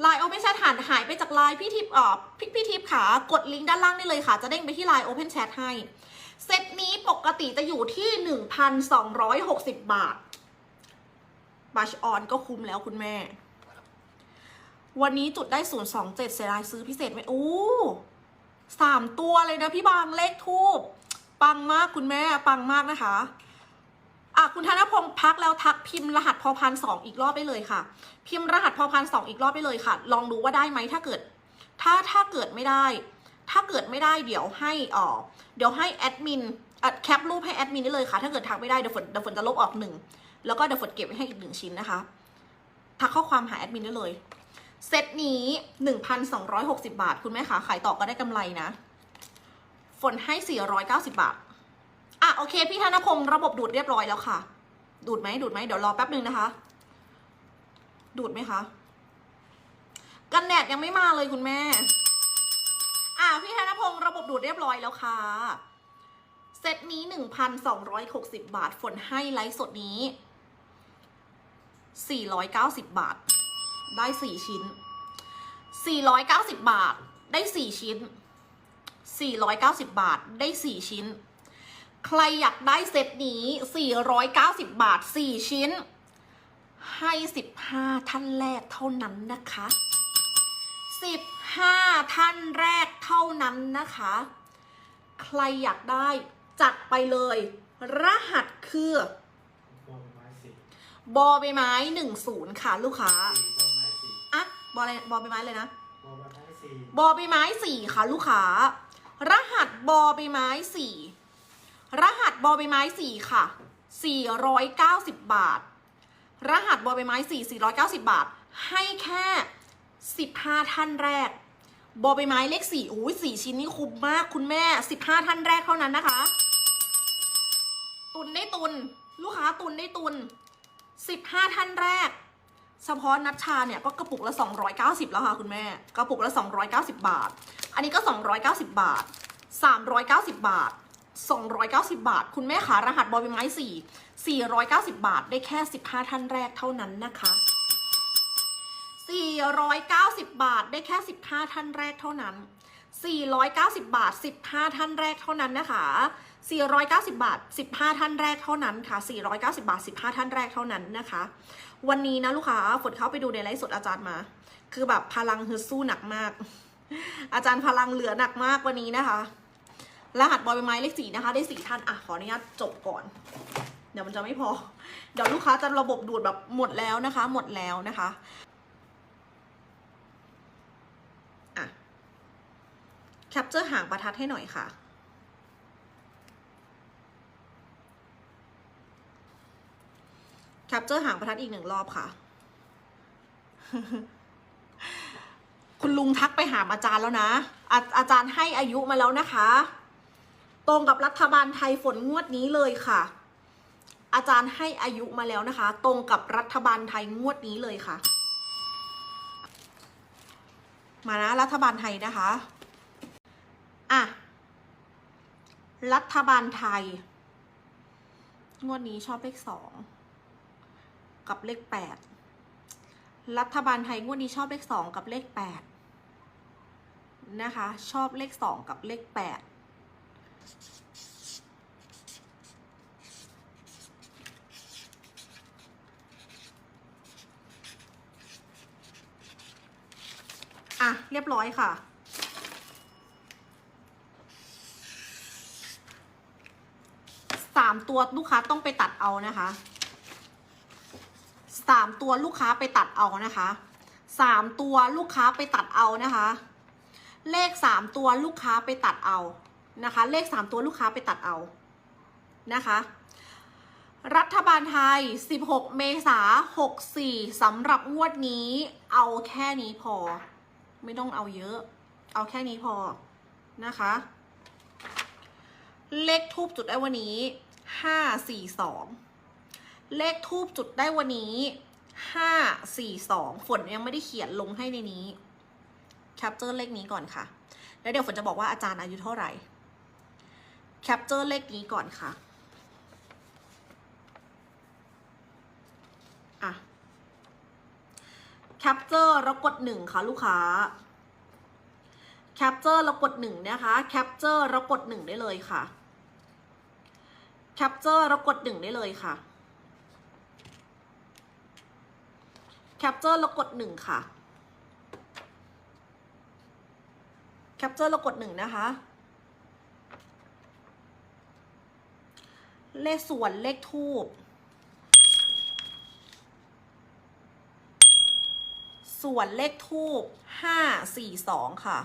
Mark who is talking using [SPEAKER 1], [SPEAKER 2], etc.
[SPEAKER 1] ไลน์ Open Chat หายหายไปจากไลน์พี่ทิพย์อ่อพี่พี่ทิพย์ขากดลิงก์ด้านล่างได้เลยค่ะ จะเด้งไปที่ไลน์ Open Chat ให้ เซตนี้ปกติจะอยู่ที่ 1,260 บาท บัชออนก็คุ้มแล้วคุณแม่ วันนี้จุดได้ 027 เสียดายซื้อพิเศษไหมโอ้สามตัวเลยนะพี่บางเลขทูบปังมากคุณแม่ปังมากนะคะ อะคุณธนพงศ์พักแล้วทักพิมพ์รหัสพอพันสองอีกรอบได้เลยค่ะ พิมพ์รหัสพอพันสองอีกรอบได้เลยค่ะ ลองดูว่าได้ไหมถ้าเกิด ถ้าถ้าเกิดไม่ได้ ถ้าเกิดไม่ได้เดี๋ยวให้อ่อเดี๋ยวให้แอดมินอะแคปรูปให้แอดมินได้เลยค่ะ ถ้าเกิดทักไม่ได้เดี๋ยวฝนเดี๋ยวฝนจะลบออกหนึ่งแล้วก็เดี๋ยวฝนเก็บไว้ให้อีกหนึ่งชิ้นนะคะ ทักข้อความหาแอดมินได้เลย เซตนี้ 1,260 บาท คุณแม่คะขายต่อก็ได้กำไรนะ ฝนให้ 490 บาทอะ โอเค พี่ธนพงศ์ระบบดูดเรียบร้อยแล้วค่ะ ดูดไหมดูดไหมเดี๋ยวรอแป๊บนึงนะคะ ดูดไหมคะกันแดดยังไม่มาเลยคุณแม่ อะพี่ธนพงศ์ระบบดูดเรียบร้อยแล้วค่ะเซตนี้ 1,260 บาท ฝนให้ไลฟ์สดนี้ 490 บาท ได้ 4 ชิ้น 490 บาท ได้ 4 ชิ้น 490 บาท ได้ 4 ชิ้น ใครอยากได้เซตนี้ 490 บาท 4 ชิ้น ให้ 15 ท่านแรกเท่านั้นนะคะ 15 ท่านแรกเท่านั้นนะคะ ใครอยากได้จัดไปเลย รหัสคือบ
[SPEAKER 2] อลไม้สี่
[SPEAKER 1] บอใบไม้10ค่ะลูกค้า
[SPEAKER 2] สี่บอลไม้สี่
[SPEAKER 1] อะบออะไรบอใบไม้เลยนะ
[SPEAKER 2] บอลไม้สี่
[SPEAKER 1] บอใบไม้สี่ค่ะลูกค้ารหัสบอใบไม้สี่ รหัสบอใบไม้สี่ค่ะสี่ร้อยเก้าสิบบาท รหัสบอใบไม้สี่สี่ร้อยเก้าสิบาท ให้แค่สิบห้าท่านแรก บอใบไม้เลขสี่อุ้ยสี่ชิ้นนี่คุ้มมากคุณแม่สิบห้าท่านแรกเท่านั้นนะคะ ตุนได้ตุน ลูกค้าตุนได้ตุนสิบห้าท่านแรก เฉพาะนัชชาเนี่ยก็กระปุกละ 290 แล้วค่ะคุณแม่ กระปุกละ 290 บาท อันนี้ก็ 290 บาท 390 บาท 290 บาท คุณแม่ขารหัสบอใบไม้4 490 บาทได้แค่ 15 ท่านแรกเท่านั้นนะคะ 490 บาทได้แค่ 15 ท่านแรกเท่านั้น 490 บาท 15 ท่านแรกเท่านั้นนะคะ 490 บาท 15 ท่านแรกเท่านั้นค่ะ 490 บาท 15 ท่านแรกเท่านั้นนะคะ วันนี้นะลูกค้าฝนเข้าไปดูในไลฟ์สดอาจารย์มา คือแบบพลังฮึดสู้หนักมาก อาจารย์พลังเหลือหนักมากวันนี้นะคะ รหัสบอยใบไม้เลขสี่นะคะ ได้สี่ท่าน อะ ขออนุญาตจบก่อน เดี๋ยวมันจะไม่พอ เดี๋ยวลูกค้าจะระบบดูดแบบหมดแล้วนะคะ หมดแล้วนะคะอะแคปเจอร์หางประทัดให้หน่อยค่ะแคปเจอร์หางประทัดอีกหนึ่งรอบค่ะ คุณลุงทักไปหาอาจารย์แล้วนะอาอาจารย์ให้อายุมาแล้วนะคะ ตรงกับรัฐบาลไทยฝนงวดนี้เลยค่ะ อาจารย์ให้อายุมาแล้วนะคะ ตรงกับรัฐบาลไทยงวดนี้เลยค่ะ มานะรัฐบาลไทยนะคะอะรัฐบาลไทย งวดนี้ชอบเลขสองกับเลขแปดรัฐบาลไทยงวดนี้ชอบเลขสองกับเลขแปดนะคะ ชอบเลขสองกับเลขแปด อะ เรียบร้อยค่ะ สามตัวลูกค้าต้องไปตัดเอานะคะ สามตัวลูกค้าไปตัดเอานะคะ สามตัวลูกค้าไปตัดเอานะคะ เลขสามตัวลูกค้าไปตัดเอานะคะ เลขสามตัวลูกค้าไปตัดเอานะคะรัฐบาลไทย 16 เมษา64 สำหรับงวดนี้ เอาแค่นี้พอ ไม่ต้องเอาเยอะ เอาแค่นี้พอนะคะ เลขทูบจุดได้วันนี้542เลขทูบจุดได้วันนี้ห้าสี่สองฝนยังไม่ได้เขียนลงให้ในนี้แคปเจอร์เลขนี้ก่อนค่ะ แล้วเดี๋ยวฝนจะบอกว่าอาจารย์อายุเท่าไหร่แคปเจอร์เลขนี้ก่อนค่ะ อะ แคปเจอร์แล้วกดหนึ่งค่ะลูกค้าแคปเจอร์แล้วกดหนึ่งนะคะแคปเจอร์แล้วกดหนึ่งได้เลยค่ะแคปเจอร์แล้วกดหนึ่งได้เลยค่ะแคปเจอร์แล้วกดหนึ่งค่ะแคปเจอร์แล้วกดหนึ่งนะคะ เลขส่วนเลขทูบ ส่วนเลขทูบห้าสี่สองค่ะ